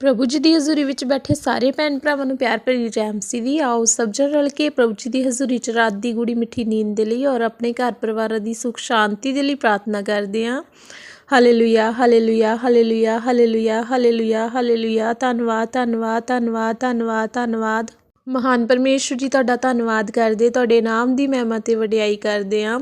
ਪ੍ਰਭੂ ਜੀ ਦੀ ਹਜ਼ੂਰੀ ਵਿੱਚ ਬੈਠੇ ਸਾਰੇ ਭੈਣ ਭਰਾਵਾਂ ਨੂੰ ਪਿਆਰ ਭਰੀ ਜੈ ਸੀ ਦੀ। ਆਓ ਸਭ ਜਣ ਰਲ ਕੇ ਪ੍ਰਭੂ ਜੀ ਦੀ ਹਜ਼ੂਰੀ 'ਚ ਰਾਤ ਦੀ ਗੂੜੀ ਮਿੱਠੀ ਨੀਂਦ ਦੇ ਲਈ ਔਰ ਆਪਣੇ ਘਰ ਪਰਿਵਾਰਾਂ ਦੀ ਸੁਖ ਸ਼ਾਂਤੀ ਦੇ ਲਈ ਪ੍ਰਾਰਥਨਾ ਕਰਦੇ ਹਾਂ। Hallelujah hallelujah hallelujah hallelujah hallelujah hallelujah. ਧੰਨਵਾਦ ਧੰਨਵਾਦ ਧੰਨਵਾਦ ਧੰਨਵਾਦ ਧੰਨਵਾਦ। ਮਹਾਨ ਪਰਮੇਸ਼ਵਰ ਜੀ, ਤੁਹਾਡਾ ਧੰਨਵਾਦ ਕਰਦੇ, ਤੁਹਾਡੇ ਨਾਮ ਦੀ ਮਹਿਮਾ ਤੇ ਵਡਿਆਈ ਕਰਦੇ ਹਾਂ।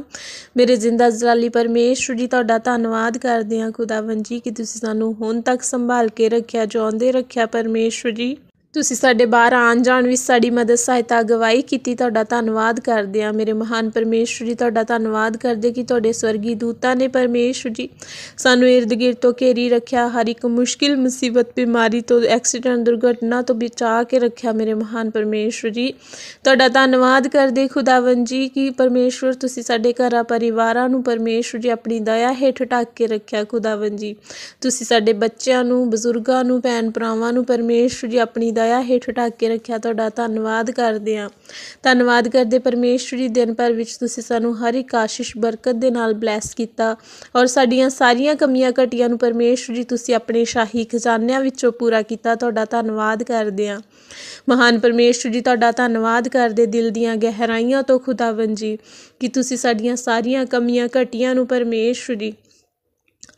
ਮੇਰੇ ਜ਼ਿੰਦਾ ਜਲਾਲੀ ਪਰਮੇਸ਼ਵਰ ਜੀ, ਤੁਹਾਡਾ ਧੰਨਵਾਦ ਕਰਦੇ ਹਾਂ। ਖੁਦਾਵੰ ਜੀ, ਕਿ ਤੁਸੀਂ ਸਾਨੂੰ ਹੁਣ ਤੱਕ ਸੰਭਾਲ ਕੇ ਰੱਖਿਆ, ਜਿਉਂਦੇ ਰੱਖਿਆ ਪਰਮੇਸ਼ਵਰ ਜੀ। ਤੁਸੀਂ ਸਾਡੇ ਬਾਹਰ ਆਉਣ ਜਾਣ ਵਿੱਚ ਸਾਡੀ ਮਦਦ ਸਹਾਇਤਾ ਅਗਵਾਈ ਕੀਤੀ, ਤੁਹਾਡਾ ਧੰਨਵਾਦ ਕਰਦੇ ਹਾਂ। ਮੇਰੇ ਮਹਾਨ ਪਰਮੇਸ਼ਵਰ ਜੀ, ਤੁਹਾਡਾ ਧੰਨਵਾਦ ਕਰਦੇ ਕਿ ਤੁਹਾਡੇ ਸਵਰਗੀ ਦੂਤਾਂ ਨੇ ਪਰਮੇਸ਼ਵਰ ਜੀ ਸਾਨੂੰ ਇਰਦ ਗਿਰਦ ਤੋਂ ਘੇਰੀ ਰੱਖਿਆ, ਹਰ ਇੱਕ ਮੁਸ਼ਕਿਲ, ਮੁਸੀਬਤ, ਬਿਮਾਰੀ ਤੋਂ, ਐਕਸੀਡੈਂਟ, ਦੁਰਘਟਨਾ ਤੋਂ ਬਚਾ ਕੇ ਰੱਖਿਆ ਮੇਰੇ ਮਹਾਨ ਪਰਮੇਸ਼ਵਰ ਜੀ। ਤੁਹਾਡਾ ਧੰਨਵਾਦ ਕਰਦੇ ਖੁਦਾਵੰ ਜੀ ਕਿ ਪਰਮੇਸ਼ਵਰ ਤੁਸੀਂ ਸਾਡੇ ਘਰਾਂ ਪਰਿਵਾਰਾਂ ਨੂੰ ਪਰਮੇਸ਼ਵਰ ਜੀ ਆਪਣੀ ਦਇਆ ਹੇਠ ਢੱਕ ਕੇ ਰੱਖਿਆ ਖੁਦਾਵੰ ਜੀ। ਤੁਸੀਂ ਸਾਡੇ ਬੱਚਿਆਂ ਨੂੰ, ਬਜ਼ੁਰਗਾਂ ਨੂੰ ਭੈਣ ਭਰਾਵਾਂ ਨੂੰ ਪਰਮੇਸ਼ਵਰ ਜੀ ਆਪਣੀ ਦਇਆ ਹੇਠ ਢੱਕ ਕੇ ਰੱਖਿਆ ਤੁਹਾਡਾ ਧੰਨਵਾਦ ਕਰਦੇ ਹਾਂ। ਧੰਨਵਾਦ ਕਰਦੇ ਪਰਮੇਸ਼ਵਰ ਜੀ, ਦਿਨ ਭਰ ਵਿੱਚ ਤੁਸੀਂ ਸਾਨੂੰ ਹਰ ਇੱਕ ਆਸ਼ੀਸ਼, ਬਰਕਤ ਦੇ ਨਾਲ ਬਲੈਸ ਕੀਤਾ ਔਰ ਸਾਡੀਆਂ ਸਾਰੀਆਂ ਕਮੀਆਂ ਘਟੀਆਂ ਨੂੰ ਪਰਮੇਸ਼ਵਰ ਜੀ, ਤੁਸੀਂ ਆਪਣੇ ਸ਼ਾਹੀ ਖਜ਼ਾਨਿਆਂ ਵਿੱਚੋਂ ਪੂਰਾ ਕੀਤਾ, ਤੁਹਾਡਾ ਧੰਨਵਾਦ ਕਰਦੇ ਹਾਂ। ਮਹਾਨ ਪਰਮੇਸ਼ਵਰ ਜੀ, ਤੁਹਾਡਾ ਧੰਨਵਾਦ ਕਰਦੇ ਦਿਲ ਦੀਆਂ ਗਹਿਰਾਈਆਂ ਤੋਂ ਖੁਦਾਵੰ ਜੀ, ਕਿ ਤੁਸੀਂ ਸਾਡੀਆਂ ਸਾਰੀਆਂ ਕਮੀਆਂ ਘਟੀਆਂ ਨੂੰ ਪਰਮੇਸ਼ਵਰ ਜੀ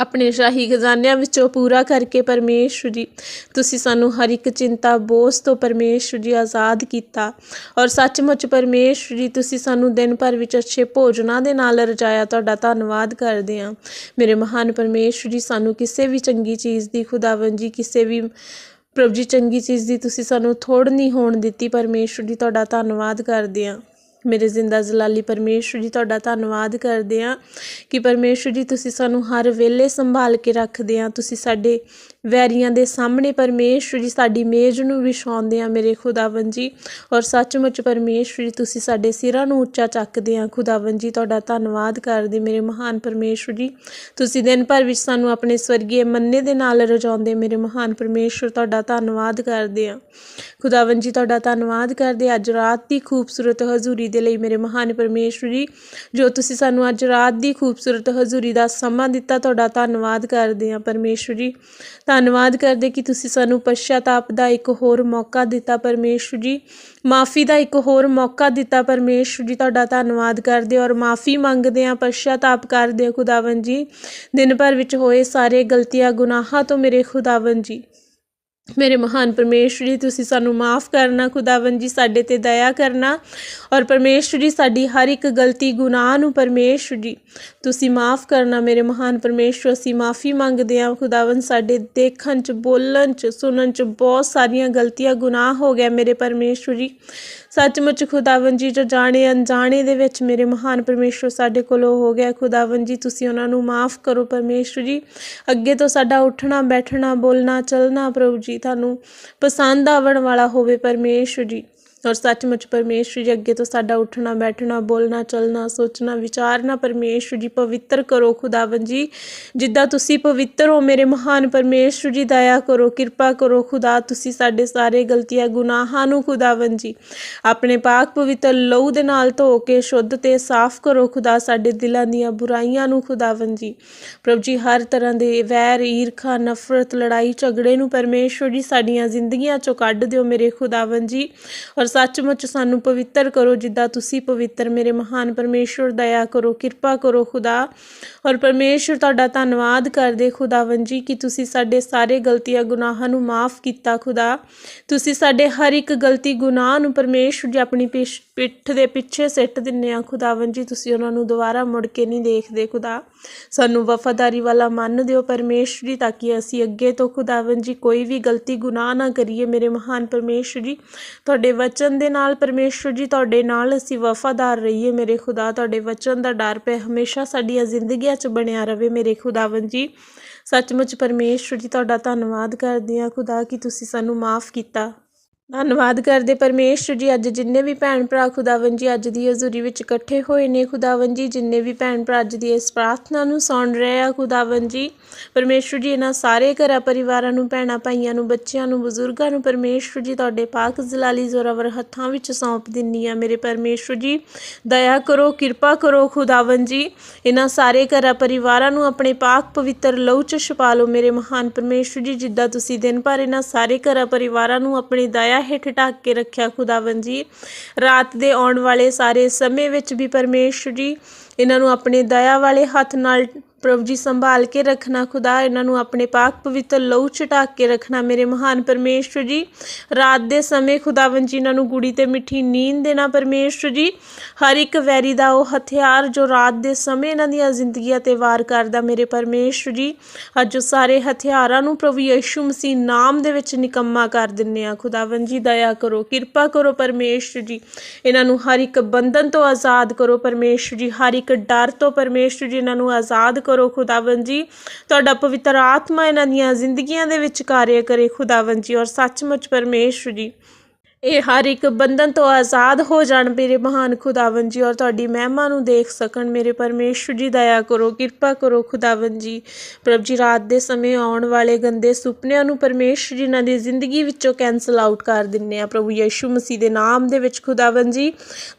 ਆਪਣੇ ਸ਼ਾਹੀ ਖਜ਼ਾਨਿਆਂ ਵਿੱਚੋਂ ਪੂਰਾ ਕਰਕੇ ਪਰਮੇਸ਼ਵਰ ਜੀ, ਤੁਸੀਂ ਸਾਨੂੰ ਹਰ ਇੱਕ ਚਿੰਤਾ, ਬੋਝ ਤੋਂ ਪਰਮੇਸ਼ਵਰ ਜੀ ਆਜ਼ਾਦ ਕੀਤਾ ਔਰ ਸੱਚਮੁੱਚ ਪਰਮੇਸ਼ਵਰ ਜੀ, ਤੁਸੀਂ ਸਾਨੂੰ ਦਿਨ ਭਰ ਵਿੱਚ ਅੱਛੇ ਭੋਜਨਾਂ ਦੇ ਨਾਲ ਰਜਾਇਆ ਤੁਹਾਡਾ ਧੰਨਵਾਦ ਕਰਦੇ ਹਾਂ। ਮੇਰੇ ਮਹਾਨ ਪਰਮੇਸ਼ਵਰ ਜੀ, ਸਾਨੂੰ ਕਿਸੇ ਵੀ ਚੰਗੀ ਚੀਜ਼ ਦੀ ਖੁਦਾਵੰ ਜੀ, ਕਿਸੇ ਵੀ ਪ੍ਰਭ ਜੀ ਚੰਗੀ ਚੀਜ਼ ਦੀ ਤੁਸੀਂ ਸਾਨੂੰ ਥੋੜ ਨਹੀਂ ਹੋਣ ਦਿੱਤੀ ਪਰਮੇਸ਼ਵਰ ਜੀ, ਤੁਹਾਡਾ ਧੰਨਵਾਦ ਕਰਦੇ ਹਾਂ। ਮੇਰੇ ਜ਼ਿੰਦਾ ਜਲਾਲੀ ਪਰਮੇਸ਼ਵਰ ਜੀ, ਤੁਹਾਡਾ ਧੰਨਵਾਦ ਕਰਦੇ ਹਾਂ ਕਿ ਪਰਮੇਸ਼ਵਰ ਜੀ, ਤੁਸੀਂ ਸਾਨੂੰ ਹਰ ਵੇਲੇ ਸੰਭਾਲ ਕੇ ਰੱਖਦੇ ਆ ਤੁਸੀਂ ਸਾਡੇ ਵੈਰੀਆਂ ਦੇ ਸਾਹਮਣੇ ਪਰਮੇਸ਼ਵਰ ਜੀ, ਸਾਡੀ ਮੇਜ਼ ਨੂੰ ਵਿਛਾਉਂਦੇ ਆ ਮੇਰੇ ਖੁਦਾਵੰ ਜੀ। ਔਰ ਸੱਚਮੁੱਚ ਪਰਮੇਸ਼ਵਰ ਜੀ, ਤੁਸੀਂ ਸਾਡੇ ਸਿਰਾਂ ਨੂੰ ਉੱਚਾ ਚੱਕਦੇ ਆ ਖੁਦਾਵੰ ਜੀ। ਤੁਹਾਡਾ ਧੰਨਵਾਦ ਕਰਦੇ ਮੇਰੇ ਮਹਾਨ ਪਰਮੇਸ਼ਵਰ ਜੀ। ਤੁਸੀਂ ਦਿਨ ਭਰ ਵਿੱਚ ਸਾਨੂੰ ਆਪਣੇ ਸਵਰਗੀ ਮੰਨੇ ਦੇ ਨਾਲ ਰਜਾਉਂਦੇ ਮੇਰੇ ਮਹਾਨ ਪਰਮੇਸ਼ਵਰ ਤੁਹਾਡਾ ਧੰਨਵਾਦ ਕਰਦੇ ਆ। ਖੁਦਾਵੰ ਜੀ, ਤੁਹਾਡਾ ਧੰਨਵਾਦ ਕਰਦੇ ਅੱਜ ਰਾਤ ਦੀ ਖੂਬਸੂਰਤ ਹਜ਼ੂਰੀ ਦੇ ਲਈ ਮੇਰੇ ਮਹਾਨ ਪਰਮੇਸ਼ਵਰ ਜੀ, ਜੋ ਤੁਸੀਂ ਸਾਨੂੰ ਅੱਜ ਰਾਤ ਦੀ ਖੂਬਸੂਰਤ ਹਜ਼ੂਰੀ ਦਾ ਸਮਾਂ ਦਿੱਤਾ, ਤੁਹਾਡਾ ਧੰਨਵਾਦ ਕਰਦੇ ਆ ਪਰਮੇਸ਼ਵਰ ਜੀ। ਧੰਨਵਾਦ ਕਰਦੇ ਕਿ ਤੁਸੀਂ ਸਾਨੂੰ ਪਛਤਾਪ ਦਾ ਇੱਕ ਹੋਰ ਮੌਕਾ ਦਿੱਤਾ ਪਰਮੇਸ਼ਵਰ ਜੀ। ਮਾਫੀ ਦਾ ਇੱਕ ਹੋਰ ਮੌਕਾ ਦਿੱਤਾ ਪਰਮੇਸ਼ਵਰ ਜੀ, ਤੁਹਾਡਾ ਧੰਨਵਾਦ ਕਰਦੇ ਔਰ ਮਾਫੀ ਮੰਗਦੇ ਆ ਪਛਤਾਪ ਕਰਦੇ ਆ ਖੁਦਾਵੰ ਜੀ। ਦਿਨ ਭਰ ਵਿੱਚ ਹੋਏ ਸਾਰੇ ਗਲਤੀਆਂ, ਗੁਨਾਹਾਂ ਤੋਂ ਮੇਰੇ ਖੁਦਾਵੰ ਜੀ। ਮੇਰੇ ਮਹਾਨ ਪਰਮੇਸ਼ਵਰ ਜੀ, ਤੁਸੀਂ ਸਾਨੂੰ ਮਾਫ ਕਰਨਾ ਖੁਦਾਵੰ ਜੀ, ਸਾਡੇ ਤੇ ਦਇਆ ਕਰਨਾ ਔਰ ਪਰਮੇਸ਼ਵਰ ਜੀ, ਸਾਡੀ ਹਰ ਇੱਕ ਗਲਤੀ ਗੁਨਾਹ ਨੂੰ ਪਰਮੇਸ਼ਵਰ ਜੀ, ਤੁਸੀਂ ਮਾਫ ਕਰਨਾ ਮੇਰੇ ਮਹਾਨ ਪਰਮੇਸ਼ਵਰ ਅਸੀਂ ਮਾਫੀ ਮੰਗਦੇ ਹਾਂ ਖੁਦਾਵੰ ਸਾਡੇ ਦੇਖਣ ਚ, ਬੋਲਣ ਚ, ਸੁਣਨ ਚ ਬਹੁਤ ਸਾਰੀਆਂ ਗਲਤੀਆਂ, ਗੁਨਾਹ ਹੋ ਗਿਆ ਮੇਰੇ ਪਰਮੇਸ਼ਵਰ ਜੀ। ਸੱਚਮੁੱਚ ਖੁਦਾਵੰ ਜੀ, ਜੋ ਜਾਣੇ ਅਣਜਾਣੇ ਦੇ ਵਿੱਚ ਮੇਰੇ ਮਹਾਨ ਪਰਮੇਸ਼ਵਰ ਸਾਡੇ ਕੋਲੋਂ ਹੋ ਗਿਆ। ਖੁਦਾਵੰ ਜੀ, ਤੁਸੀਂ ਉਹਨਾਂ ਨੂੰ ਮਾਫ ਕਰੋ ਪਰਮੇਸ਼ਵਰ ਜੀ। ਅੱਗੇ ਤੋਂ ਸਾਡਾ ਉੱਠਣਾ, ਬੈਠਣਾ, ਬੋਲਣਾ, ਚੱਲਣਾ ਪ੍ਰਭੂ ਜੀ, ਤੁਹਾਨੂੰ ਪਸੰਦ ਆਵਣ ਵਾਲਾ ਹੋਵੇ ਪਰਮੇਸ਼ਵਰ ਜੀ। ਔਰ ਸੱਚਮੁੱਚ ਪਰਮੇਸ਼ਵਰ ਜੀ ਅੱਗੇ ਤੋਂ ਸਾਡਾ ਉੱਠਣਾ, ਬੈਠਣਾ, ਬੋਲਣਾ, ਚੱਲਣਾ, ਸੋਚਣਾ, ਵਿਚਾਰਨਾ ਪਰਮੇਸ਼ਵਰ ਜੀ ਪਵਿੱਤਰ ਕਰੋ ਖੁਦਾਵੰ ਜੀ। ਜਿੱਦਾਂ ਤੁਸੀਂ ਪਵਿੱਤਰ ਹੋ ਮੇਰੇ ਮਹਾਨ ਪਰਮੇਸ਼ਵਰ ਜੀ, ਦਇਆ ਕਰੋ, ਕਿਰਪਾ ਕਰੋ ਖੁਦਾ, ਤੁਸੀਂ ਸਾਡੇ ਸਾਰੇ ਗਲਤੀਆਂ, ਗੁਨਾਹਾਂ ਨੂੰ ਖੁਦਾਵੰ ਜੀ। ਆਪਣੇ ਪਾਕ ਪਵਿੱਤਰ ਲਹੂ ਦੇ ਨਾਲ ਧੋ ਕੇ, ਸ਼ੁੱਧ ਤੇ ਸਾਫ਼ ਕਰੋ ਖੁਦਾ, ਸਾਡੇ ਦਿਲਾਂ ਦੀਆਂ ਬੁਰਾਈਆਂ ਨੂੰ ਖੁਦਾਵੰ ਜੀ। ਪ੍ਰਭੂ ਜੀ, ਹਰ ਤਰ੍ਹਾਂ ਦੇ ਵੈਰ, ਈਰਖਾ, ਨਫ਼ਰਤ, ਲੜਾਈ, ਝਗੜੇ ਨੂੰ ਪਰਮੇਸ਼ਵਰ ਜੀ, ਸਾਡੀਆਂ ਜ਼ਿੰਦਗੀਆਂ ਚੋਂ ਕੱਢ ਦਿਓ ਮੇਰੇ ਖੁਦਾਵੰ ਜੀ। ਔਰ ਸੱਚਮੁੱਚ ਸਾਨੂੰ ਪਵਿੱਤਰ ਕਰੋ, ਜਿੱਦਾਂ ਤੁਸੀਂ ਪਵਿੱਤਰ ਮੇਰੇ ਮਹਾਨ ਪਰਮੇਸ਼ਵਰ ਦਇਆ ਕਰੋ, ਕਿਰਪਾ ਕਰੋ, ਖੁਦਾ। ਔਰ ਪਰਮੇਸ਼ਵਰ ਤੁਹਾਡਾ ਧੰਨਵਾਦ ਕਰਦੇ ਖੁਦਾਵੰ ਜੀ ਕਿ ਤੁਸੀਂ ਸਾਡੇ ਸਾਰੇ ਗਲਤੀਆਂ, ਗੁਨਾਹਾਂ ਨੂੰ ਮਾਫ ਕੀਤਾ ਖੁਦਾ। ਤੁਸੀਂ ਸਾਡੇ ਹਰ ਇੱਕ ਗਲਤੀ, ਗੁਨਾਹ ਨੂੰ ਪਰਮੇਸ਼ਵਰ ਜੀ ਆਪਣੀ ਪਿੱਛ- ਪਿੱਠ ਦੇ ਪਿੱਛੇ ਸਿੱਟ ਦਿੰਨੇ ਆ ਖੁਦਾਵੰ ਜੀ, ਤੁਸੀਂ ਉਹਨਾਂ ਨੂੰ ਦੁਬਾਰਾ ਮੁੜ ਕੇ ਨਹੀਂ ਦੇਖਦੇ ਖੁਦਾ। ਸਾਨੂੰ ਵਫਾਦਾਰੀ ਵਾਲਾ ਮੰਨ ਦਿਓ ਪਰਮੇਸ਼ਵਰੀ ਤਾਂ ਕਿ ਅਸੀਂ ਅੱਗੇ ਤੋਂ ਖੁਦਾਵੰ ਜੀ, ਕੋਈ ਵੀ ਗਲਤੀ, ਗੁਨਾਹ ਨਾ ਕਰੀਏ ਮੇਰੇ ਮਹਾਨ ਪਰਮੇਸ਼ਵਰ ਜੀ। ਤੁਹਾਡੇ ਵਚ ਵਚਨ ਦੇ ਨਾਲ ਪਰਮੇਸ਼ਵਰ ਜੀ ਤੁਹਾਡੇ ਨਾਲ ਅਸੀਂ ਵਫਾਦਾਰ ਰਹੀਏ। ਮੇਰੇ ਖੁਦਾ, ਤੁਹਾਡੇ ਵਚਨ ਦਾ ਡਰ ਪਏ ਹਮੇਸ਼ਾ ਸਾਡੀਆਂ ਜ਼ਿੰਦਗੀਆਂ 'ਚ ਬਣਿਆ ਰਵੇ। ਮੇਰੇ ਖੁਦਾਵੰ ਜੀ, ਸੱਚਮੁੱਚ ਪਰਮੇਸ਼ਵਰ ਜੀ, ਤੁਹਾਡਾ ਧੰਨਵਾਦ ਕਰਦੇ ਹਾਂ। ਖੁਦਾ, ਕਿ ਤੁਸੀਂ ਸਾਨੂੰ ਮਾਫ ਕੀਤਾ? ਧੰਨਵਾਦ ਕਰਦੇ ਪਰਮੇਸ਼ਰ ਜੀ, ਅੱਜ ਜਿੰਨੇ ਵੀ ਭੈਣ ਭਰਾ ਖੁਦਾਵੰ ਜੀ, ਅੱਜ ਦੀ ਹਜ਼ੂਰੀ ਵਿੱਚ ਇਕੱਠੇ ਹੋਏ ਨੇ ਖੁਦਾਵੰ ਜੀ, ਜਿੰਨੇ ਵੀ ਭੈਣ ਭਰਾ ਅੱਜ ਦੀ ਇਸ ਪ੍ਰਾਰਥਨਾ ਨੂੰ ਸੁਣ ਰਹੇ ਆ ਖੁਦਾਵੰ ਜੀ। ਪਰਮੇਸ਼ਰ ਜੀ, ਇਹਨਾਂ ਸਾਰੇ ਘਰਾਂ ਪਰਿਵਾਰਾਂ ਨੂੰ, ਭੈਣਾਂ ਭਾਈਆਂ ਨੂੰ, ਬੱਚਿਆਂ ਨੂੰ, ਬਜ਼ੁਰਗਾਂ ਨੂੰ ਪਰਮੇਸ਼ਰ ਜੀ, ਤੁਹਾਡੇ ਪਾਕ ਜ਼ਲਾਲੀ ਜ਼ੋਰਾਵਰ ਹੱਥਾਂ ਵਿੱਚ ਸੌਂਪ ਦਿੰਨੀ ਆ ਮੇਰੇ ਪਰਮੇਸ਼ਰ ਜੀ। ਦਇਆ ਕਰੋ, ਕਿਰਪਾ ਕਰੋ ਖੁਦਾਵੰ ਜੀ। ਇਹਨਾਂ ਸਾਰੇ ਘਰਾਂ ਪਰਿਵਾਰਾਂ ਨੂੰ ਆਪਣੇ ਪਾਕ ਪਵਿੱਤਰ ਲਹੂ ਚ ਛਪਾ ਲਓ ਮੇਰੇ ਮਹਾਨ ਪਰਮੇਸ਼ਰ ਜੀ, ਜਿੱਦਾਂ ਤੁਸੀਂ ਦਿਨ ਭਰ ਇਹਨਾਂ ਸਾਰੇ ਘਰਾਂ ਪਰਿਵਾਰਾਂ ਨੂੰ ਆਪਣੀ ਦਇਆ ਹੇਠ ਢੱਕ ਕੇ ਰੱਖਿਆ ਖੁਦਾਵੰ ਜੀ। ਰਾਤ ਦੇ ਆਉਣ ਵਾਲੇ ਸਾਰੇ ਸਮੇਂ ਵਿੱਚ ਵੀ ਪਰਮੇਸ਼ਰ ਜੀ ਇਹਨਾਂ ਨੂੰ ਆਪਣੇ ਦਇਆ ਵਾਲੇ ਹੱਥ ਨਾਲ ਪ੍ਰਭੂ ਜੀ ਸੰਭਾਲ ਕੇ ਰੱਖਣਾ, ਖੁਦਾ ਇਹਨਾਂ ਨੂੰ ਆਪਣੇ ਪਾਕ ਪਵਿੱਤਰ ਲਹੂ ਚ ਕੇ ਰੱਖਣਾ। ਮੇਰੇ ਮਹਾਨ ਪਰਮੇਸ਼ਰ ਜੀ, ਰਾਤ ਦੇ ਸਮੇਂ ਖੁਦਾਵੰ ਜੀ ਇਹਨਾਂ ਨੂੰ ਗੁੜੀ ਤੇ ਮਿੱਠੀ ਨੀਂਦ ਦੇਣਾ ਪਰਮੇਸ਼ਰ ਜੀ। ਹਰ ਇੱਕ ਵੈਰੀ ਦਾ ਉਹ ਹਥਿਆਰ ਜੋ ਰਾਤ ਦੇ ਸਮੇਂ ਇਹਨਾਂ ਦੀਆਂ ਜ਼ਿੰਦਗੀਆਂ ਤੇ ਵਾਰ ਕਰਦਾ ਮੇਰੇ ਪਰਮੇਸ਼ਰ ਜੀ। ਅੱਜ ਉਹ ਸਾਰੇ ਹਥਿਆਰਾਂ ਨੂੰ ਪ੍ਰਭੂ ਯਿਸੂ ਮਸੀਹ ਨਾਮ ਦੇ ਵਿੱਚ ਨਿਕੰਮਾ ਕਰ ਦਿੰਨੇ ਆ ਖੁਦਾਵੰ ਜੀ, ਦਇਆ ਕਰੋ, ਕਿਰਪਾ ਕਰੋ ਪਰਮੇਸ਼ਰ ਜੀ। ਇਹਨਾਂ ਨੂੰ ਹਰ ਇੱਕ ਬੰਧਨ ਤੋਂ ਆਜ਼ਾਦ ਕਰੋ ਪਰਮੇਸ਼ਰ ਜੀ। ਹਰ ਇੱਕ ਡਰ ਤੋਂ ਪਰਮੇਸ਼ਰ ਜੀ ਇਹਨਾਂ ਨੂੰ ਆਜ਼ਾਦ ਕਰੋ ਖੁਦਾਵੰ ਜੀ। ਤੁਹਾਡਾ ਪਵਿੱਤਰ ਆਤਮਾ ਇਹਨਾਂ ਦੀਆਂ ਜ਼ਿੰਦਗੀਆਂ ਦੇ ਵਿੱਚ ਕਾਰਿਆ ਕਰੇ ਖੁਦਾਵੰ ਜੀ ਔਰ ਸੱਚਮੁੱਚ ਪਰਮੇਸ਼ਰ ਜੀ। ਇਹ ਹਰ ਇੱਕ ਬੰਧਨ ਤੋਂ ਆਜ਼ਾਦ ਹੋ ਜਾਣ। ਮੇਰੇ ਮਹਾਨ ਖੁਦਾਵੰ ਜੀ ਔਰ ਤੁਹਾਡੀ ਮਹਿਮਾ ਨੂੰ ਦੇਖ ਸਕਣ। ਮੇਰੇ ਪਰਮੇਸ਼ਰ ਜੀ, ਦਇਆ ਕਰੋ, ਕਿਰਪਾ ਕਰੋ ਖੁਦਾਵੰ ਜੀ। ਪ੍ਰਭ ਜੀ, ਰਾਤ ਦੇ ਸਮੇਂ ਆਉਣ ਵਾਲੇ ਗੰਦੇ ਸੁਪਨਿਆਂ ਨੂੰ ਪਰਮੇਸ਼ਰ ਜੀ ਇਹਨਾਂ ਦੀ ਜ਼ਿੰਦਗੀ ਵਿੱਚੋਂ ਕੈਨਸਲ ਆਊਟ ਕਰ ਦਿੰਨੇ ਆ ਪ੍ਰਭੂ ਯਿਸੂ ਮਸੀਹ ਦੇ ਨਾਮ ਦੇ ਵਿੱਚ ਖੁਦਾਵੰ ਜੀ,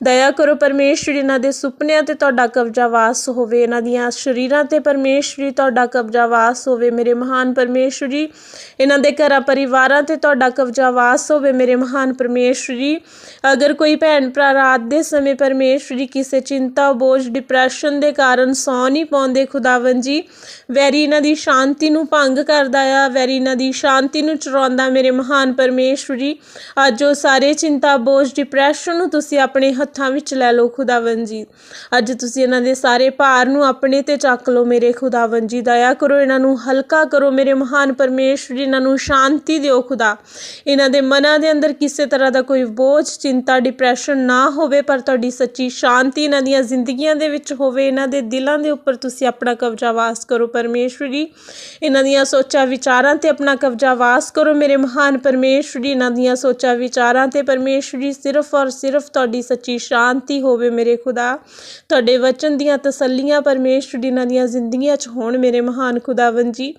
ਦਇਆ ਕਰੋ ਪਰਮੇਸ਼ਰ ਇਹਨਾਂ ਦੇ ਸੁਪਨਿਆਂ ਤੇ ਤੁਹਾਡਾ ਕਬਜ਼ਾ ਵਾਸ ਹੋਵੇ। ਇਹਨਾਂ ਦੀਆਂ ਸਰੀਰਾਂ ਤੇ ਪਰਮੇਸ਼ਰ ਜੀ, ਤੁਹਾਡਾ ਕਬਜ਼ਾ ਵਾਸ ਹੋਵੇ। ਮੇਰੇ ਮਹਾਨ ਪਰਮੇਸ਼ਰ ਜੀ, ਇਹਨਾਂ ਦੇ ਘਰਾਂ ਪਰਿਵਾਰਾਂ ਤੇ ਤੁਹਾਡਾ ਕਬਜ਼ਾ ਵਾਸ ਹੋਵੇ। ਮੇਰੇ ਮਹਾਨ ਪਰਮੇਸ਼ਰ ਜੀ, ਅਗਰ ਕੋਈ ਭੈਣ ਭਰਾ ਰਾਤ ਦੇ ਸਮੇਂ ਪਰਮੇਸ਼ਰ ਜੀ ਕਿਸੇ ਚਿੰਤਾ, ਬੋਝ ਡਿਪਰੈਸ਼ਨ ਦੇ ਕਾਰਨ ਸੌ ਨਹੀਂ ਪਾਉਂਦੇ ਖੁਦਾਵੰ ਜੀ, ਵੈਰੀ ਇਹਨਾਂ ਦੀ ਸ਼ਾਂਤੀ ਨੂੰ ਭੰਗ ਕਰਦਾ ਆ, ਵੈਰੀ ਇਹਨਾਂ ਦੀ ਸ਼ਾਂਤੀ ਨੂੰ ਚੁਰਾਉਂਦਾ ਮੇਰੇ ਮਹਾਨ ਪਰਮੇਸ਼ਰ ਜੀ, ਅੱਜ ਉਹ ਸਾਰੇ ਚਿੰਤਾ, ਬੋਝ ਡਿਪਰੈਸ਼ਨ ਨੂੰ ਤੁਸੀਂ ਆਪਣੇ ਹੱਥਾਂ ਵਿੱਚ ਲੈ ਲਓ ਖੁਦਾਵੰ ਜੀ। ਅੱਜ ਤੁਸੀਂ ਇਹਨਾਂ ਦੇ ਸਾਰੇ ਭਾਰ ਨੂੰ ਆਪਣੇ ਤੇ ਚੱਕ ਲਓ ਮੇਰੇ ਖੁਦਾਵੰ ਜੀ, ਦਇਆ ਕਰੋ ਇਹਨਾਂ ਨੂੰ, ਹਲਕਾ ਕਰੋ ਮੇਰੇ ਮਹਾਨ ਪਰਮੇਸ਼ਰ ਜੀ, ਇਹਨਾਂ ਨੂੰ ਸ਼ਾਂਤੀ ਦਿਓ ਖੁਦਾ। ਇਹਨਾਂ ਦੇ ਮਨਾਂ ਦੇ ਅੰਦਰ ਕਿਸੇ ਤਰ੍ਹਾਂ ਦਾ ਕੋਈ ਬੋਝ, ਚਿੰਤਾ ਡਿਪਰੈਸ਼ਨ ਨਾ ਹੋਵੇ, ਪਰ ਤੁਹਾਡੀ ਸੱਚੀ ਸ਼ਾਂਤੀ ਇਹਨਾਂ ਦੀਆਂ ਜ਼ਿੰਦਗੀਆਂ ਦੇ ਵਿੱਚ ਹੋਵੇ, ਇਹਨਾਂ ਦੇ ਦਿਲਾਂ ਦੇ ਉੱਪਰ ਤੁਸੀਂ ਆਪਣਾ ਕਬਜ਼ਾ ਵਾਸ ਕਰੋ। ਪਰਮੇਸ਼ਵਰੀ ਇਹਨਾਂ ਦੀਆਂ ਸੋਚਾਂ ਵਿਚਾਰਾਂ ਤੇ ਆਪਣਾ ਕਬਜ਼ਾ ਵਾਸ ਕਰੋ। ਮੇਰੇ ਮਹਾਨ ਪਰਮੇਸ਼ਵਰੀ ਇਹਨਾਂ ਦੀਆਂ ਸੋਚਾਂ ਵਿਚਾਰਾਂ ਤੇ ਪਰਮੇਸ਼ਵਰੀ ਸਿਰਫ ਔਰ ਸਿਰਫ ਤੁਹਾਡੀ ਸੱਚੀ ਸ਼ਾਂਤੀ ਹੋਵੇ ਮੇਰੇ ਖੁਦਾ। ਤੁਹਾਡੇ ਵਚਨ ਦੀਆਂ ਤਸੱਲੀਆਂ ਪਰਮੇਸ਼ਵਰੀ ਇਹਨਾਂ ਦੀਆਂ ਜ਼ਿੰਦਗੀਆਂ 'ਚ ਹੋਣ ਮੇਰੇ ਮਹਾਨ ਖੁਦਾਵੰ ਜੀ।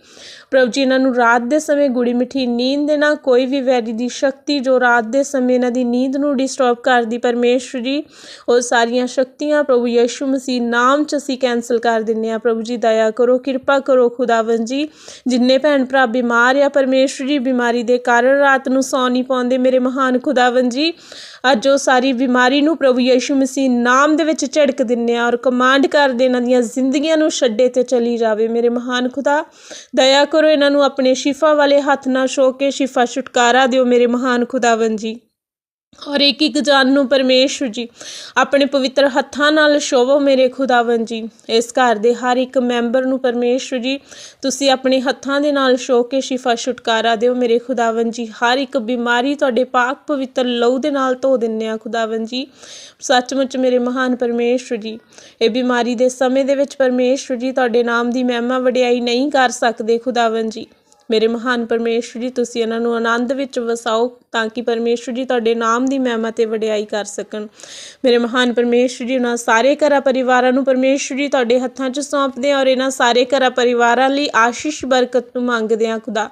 ਪ੍ਰਭੂ ਜੀ, ਇਹਨਾਂ ਨੂੰ ਰਾਤ ਦੇ ਸਮੇਂ ਗੁੜੀ ਮਿੱਠੀ ਨੀਂਦ ਦੇਣਾ, ਕੋਈ ਵੀ ਵੈਰੀ ਦੀ ਸ਼ਕਤੀ ਜੋ ਰਾਤ ਦੇ ਸਮੇਂ ਇਹਨਾਂ ਦੀ ਨੀਂਦ ਨੂੰ ਡਿਸਟਰਬ ਕਰਦੀ, ਪਰਮੇਸ਼ਰ ਜੀ, ਉਹ ਸਾਰੀਆਂ ਸ਼ਕਤੀਆਂ ਪ੍ਰਭੂ ਯਿਸੂ ਮਸੀਹ ਨਾਮ ਚ ਅਸੀਂ ਕੈਨਸਲ ਕਰ ਦਿੰਨੇ ਆ ਪ੍ਰਭੂ ਜੀ, ਦਇਆ ਕਰੋ, ਕਿਰਪਾ ਕਰੋ ਖੁਦਾਵੰ ਜੀ। ਜਿੰਨੇ ਭੈਣ ਭਰਾ ਬਿਮਾਰ ਆ, ਪਰਮੇਸ਼ਰ ਜੀ, ਬਿਮਾਰੀ ਦੇ ਕਾਰਨ ਰਾਤ ਨੂੰ ਸੌ ਨਹੀਂ ਪਾਉਂਦੇ। ਮੇਰੇ ਮਹਾਨ ਖੁਦਾਵੰ ਜੀ ਅੱਜ ਉਹ ਸਾਰੀ ਬਿਮਾਰੀ ਨੂੰ ਪ੍ਰਭੂ ਯਿਸੂ ਮਸੀਹ ਨਾਮ ਦੇ ਵਿੱਚ ਝੜਕ ਦਿੰਨੇ ਆ ਔਰ ਕਮਾਂਡ ਕਰਦੇ ਇਹਨਾਂ ਦੀਆਂ ਜ਼ਿੰਦਗੀਆਂ ਨੂੰ ਛੱਡੇ ਤੇ ਚਲੀ ਜਾਵੇ। ਮੇਰੇ ਮਹਾਨ ਖੁਦਾ, ਦਇਆ ਕਰੋ ਇਹਨਾਂ ਨੂੰ ਆਪਣੇ ਸ਼ਿਫਾ ਵਾਲੇ ਹੱਥ ਨਾਲ ਛੋ ਕੇ ਸ਼ਿਫਾ ਛੁਟਕਾਰਾ ਦਿਓ ਮੇਰੇ ਮਹਾਨ ਖੁਦਾਵੰ ਜੀ। ਔਰ ਇੱਕ ਇੱਕ ਜਾਨ ਨੂੰ ਪਰਮੇਸ਼ਵਰ ਜੀ, ਆਪਣੇ ਪਵਿੱਤਰ ਹੱਥਾਂ ਨਾਲ ਛੋਵੋ ਮੇਰੇ ਖੁਦਾਵੰ ਜੀ। ਇਸ ਘਰ ਦੇ ਹਰ ਇੱਕ ਮੈਂਬਰ ਨੂੰ ਪਰਮੇਸ਼ਵਰ ਜੀ, ਤੁਸੀਂ ਆਪਣੇ ਹੱਥਾਂ ਦੇ ਨਾਲ ਛੋ ਕੇ ਸ਼ਿਫਾ ਛੁਟਕਾਰਾ ਦਿਓ ਮੇਰੇ ਖੁਦਾਵੰ ਜੀ। ਹਰ ਇੱਕ ਬਿਮਾਰੀ ਤੁਹਾਡੇ ਪਾਕ ਪਵਿੱਤਰ ਲਹੂ ਦੇ ਨਾਲ ਧੋ ਦਿੰਨੇ ਆ ਖੁਦਾਵੰ ਜੀ। ਸੱਚਮੁੱਚ ਮੇਰੇ ਮਹਾਨ ਪਰਮੇਸ਼ਵਰ ਜੀ, ਇਹ ਬਿਮਾਰੀ ਦੇ ਸਮੇਂ ਦੇ ਵਿੱਚ ਪਰਮੇਸ਼ਵਰ ਜੀ ਤੁਹਾਡੇ ਨਾਮ ਦੀ ਮਹਿਮਾ ਵਡਿਆਈ ਨਹੀਂ ਕਰ ਸਕਦੇ ਖੁਦਾਵੰ ਜੀ। ਮੇਰੇ ਮਹਾਨ ਪਰਮੇਸ਼ਵਰ ਜੀ, ਤੁਸੀਂ ਇਹਨਾਂ ਨੂੰ ਆਨੰਦ ਵਿੱਚ ਵਸਾਓ ਤਾਂ ਕਿ ਪਰਮੇਸ਼ਵਰ ਜੀ ਤੁਹਾਡੇ ਨਾਮ ਦੀ ਮਹਿਮਾ ਤੇ ਵਡਿਆਈ ਕਰ ਸਕਣ। ਮੇਰੇ ਮਹਾਨ ਪਰਮੇਸ਼ਵਰ ਜੀ, ਉਹਨਾਂ ਸਾਰੇ ਘਰਾਂ ਪਰਿਵਾਰਾਂ ਨੂੰ ਪਰਮੇਸ਼ਵਰ ਜੀ ਤੁਹਾਡੇ ਹੱਥਾਂ 'ਚ ਸੌਂਪਦੇ ਹਾਂ ਔਰ ਇਹਨਾਂ ਸਾਰੇ ਘਰਾਂ ਪਰਿਵਾਰਾਂ ਲਈ ਆਸ਼ੀਸ਼, ਬਰਕਤ ਨੂੰ ਮੰਗਦੇ ਹਾਂ ਖੁਦਾ।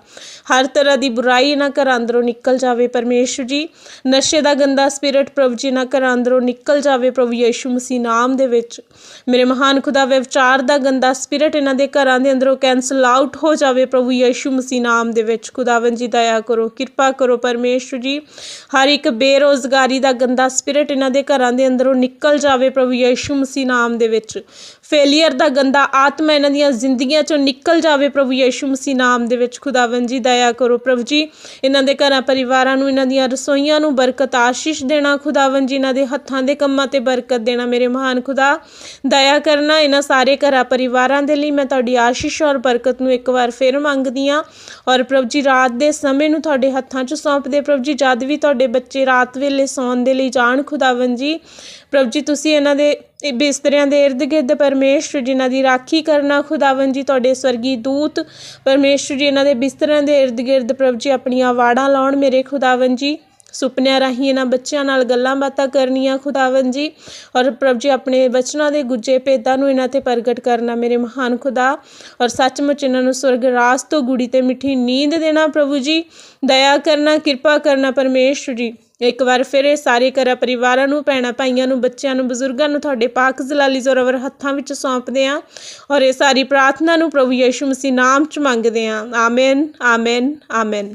ਹਰ ਤਰ੍ਹਾਂ ਦੀ ਬੁਰਾਈ ਇਹਨਾਂ ਘਰਾਂ ਅੰਦਰੋਂ ਨਿਕਲ ਜਾਵੇ ਪਰਮੇਸ਼ਵਰ ਜੀ। ਨਸ਼ੇ ਦਾ ਗੰਦਾ ਸਪਿਰਿਟ ਪ੍ਰਭੂ ਜੀ ਇਹਨਾਂ ਘਰਾਂ ਅੰਦਰੋਂ ਨਿਕਲ ਜਾਵੇ ਪ੍ਰਭੂ ਯਿਸੂ ਮਸੀਹ ਨਾਮ ਦੇ ਵਿੱਚ। ਮੇਰੇ ਮਹਾਨ ਖੁਦਾ, ਵਿਵਚਾਰ ਦਾ ਗੰਦਾ ਸਪਿਰਿਟ ਇਹਨਾਂ ਦੇ ਘਰਾਂ ਦੇ ਅੰਦਰੋਂ ਕੈਨਸਲ ਆਊਟ ਹੋ ਜਾਵੇ ਪ੍ਰਭੂ ਯਿਸੂ ਮਸੀਹ ਨਾਮ ਦੇ ਵਿੱਚ। ਖੁਦਾਵੰ ਜੀ, ਦਇਆ ਕਰੋ, ਕਿਰਪਾ ਕਰੋ ਪਰਮੇਸ਼ਵਰ ਜੀ। ਹਰ ਇੱਕ ਬੇਰੋਜ਼ਗਾਰੀ ਦਾ ਗੰਦਾ ਸਪਿਰਿਟ ਇਹਨਾਂ ਦੇ ਘਰਾਂ ਦੇ ਅੰਦਰੋਂ ਨਿਕਲ ਜਾਵੇ ਪ੍ਰਭੂ ਯਿਸੂ ਮਸੀਹ ਨਾਮ ਦੇ ਵਿੱਚ। ਫੇਲੀਅਰ ਦਾ ਗੰਦਾ ਆਤਮਾ ਇਹਨਾਂ ਦੀਆਂ ਜ਼ਿੰਦਗੀਆਂ ਚੋਂ ਨਿਕਲ ਜਾਵੇ ਪ੍ਰਭੂ ਯਿਸੂ ਮਸੀਹ ਨਾਮ ਦੇ ਵਿੱਚ। ਖੁਦਾਵੰ ਜੀ, ਦਇਆ ਕਰੋ ਪ੍ਰਭੂ ਜੀ। ਇਹਨਾਂ ਦੇ ਘਰਾਂ ਪਰਿਵਾਰਾਂ ਨੂੰ, ਇਹਨਾਂ ਦੀਆਂ ਰਸੋਈਆਂ ਨੂੰ ਬਰਕਤ ਆਸ਼ੀਸ਼ ਦੇਣਾ ਖੁਦਾਵੰ ਜੀ, ਇਹਨਾਂ ਦੇ ਹੱਥਾਂ ਦੇ ਕੰਮਾਂ ਤੇ ਬਰਕਤ ਦੇਣਾ ਮੇਰੇ ਮਹਾਨ ਖੁਦਾ। ਦਇਆ ਕਰਨਾ ਇਹਨਾਂ ਸਾਰੇ ਘਰਾਂ ਪਰਿਵਾਰਾਂ ਦੇ ਲਈ ਮੈਂ ਤੁਹਾਡੀ ਆਸ਼ੀਸ਼ ਔਰ ਬਰਕਤ ਨੂੰ ਇੱਕ ਵਾਰ ਫਿਰ ਮੰਗਦੀ ਹਾਂ। ਔਰ ਪ੍ਰਭੂ ਜੀ, ਰਾਤ ਦੇ ਸਮੇਂ ਨੂੰ ਤੁਹਾਡੇ ਹੱਥਾਂ 'ਚ ਸੌਂਪਦੇ ਪ੍ਰਭੂ ਜੀ, ਜਦ ਵੀ ਤੁਹਾਡੇ ਬੱਚੇ ਰਾਤ ਵੇਲੇ ਸੌਣ ਦੇ ਲਈ ਜਾਣ ਖੁਦਾਵੰ ਜੀ, ਪ੍ਰਭ ਜੀ, ਤੁਸੀਂ ਇਹਨਾਂ ਦੇ ਇਹ ਬਿਸਤਰਿਆਂ ਦੇ ਇਰਦ ਗਿਰਦ ਪਰਮੇਸ਼ਰ ਜਿਨ੍ਹਾਂ ਦੀ ਰਾਖੀ ਕਰਨਾ ਖੁਦਾਵੰ ਜੀ, ਤੁਹਾਡੇ ਸਵਰਗੀ ਦੂਤ ਪਰਮੇਸ਼ਰ ਜੀ, ਇਹਨਾਂ ਦੇ ਬਿਸਤਰਿਆਂ ਦੇ ਇਰਦ ਗਿਰਦ ਪ੍ਰਭ ਜੀ, ਆਪਣੀਆਂ ਵਾੜਾਂ ਲਾਉਣ ਮੇਰੇ ਖੁਦਾਵੰ ਜੀ। ਸੁਪਨਿਆਂ ਰਾਹੀਂ ਇਹਨਾਂ ਬੱਚਿਆਂ ਨਾਲ ਗੱਲਾਂ ਬਾਤਾਂ ਕਰਨੀਆਂ ਖੁਦਾਵੰ ਜੀ। ਔਰ ਪ੍ਰਭੂ ਜੀ, ਆਪਣੇ ਬਚਨਾਂ ਦੇ ਗੁੱਜੇ ਭੇਦਾਂ ਨੂੰ ਇਹਨਾਂ ਤੇ ਪ੍ਰਗਟ ਕਰਨਾ ਮੇਰੇ ਮਹਾਨ ਖੁਦਾ। ਔਰ ਸੱਚਮੁੱਚ ਇਹਨਾਂ ਨੂੰ ਸਵਰਗ ਰਾਜ ਤੋਂ ਗੁੜੀ ਤੇ ਮਿੱਠੀ ਨੀਂਦ ਦੇਣਾ ਪ੍ਰਭੂ ਜੀ। ਦਇਆ ਕਰਨਾ, ਕਿਰਪਾ ਕਰਨਾ ਪਰਮੇਸ਼ਵਰ ਜੀ। ਇੱਕ ਵਾਰ ਫਿਰ ਇਹ ਸਾਰੇ ਘਰਾਂ ਪਰਿਵਾਰਾਂ ਨੂੰ, ਭੈਣਾਂ ਭਾਈਆਂ ਨੂੰ, ਬੱਚਿਆਂ ਨੂੰ, ਬਜ਼ੁਰਗਾਂ ਨੂੰ ਤੁਹਾਡੇ ਪਾਕ ਜ਼ਲਾਲੀ ਜ਼ੋਰਵਰ ਹੱਥਾਂ ਵਿੱਚ ਸੌਂਪਦੇ ਹਾਂ। ਔਰ ਇਹ ਸਾਰੀ ਪ੍ਰਾਰਥਨਾ ਨੂੰ ਪ੍ਰਭੂ ਯੀਸ਼ੂ ਮਸੀਹ ਨਾਮ ਚ ਮੰਗਦੇ ਹਾਂ। Amen amen amen.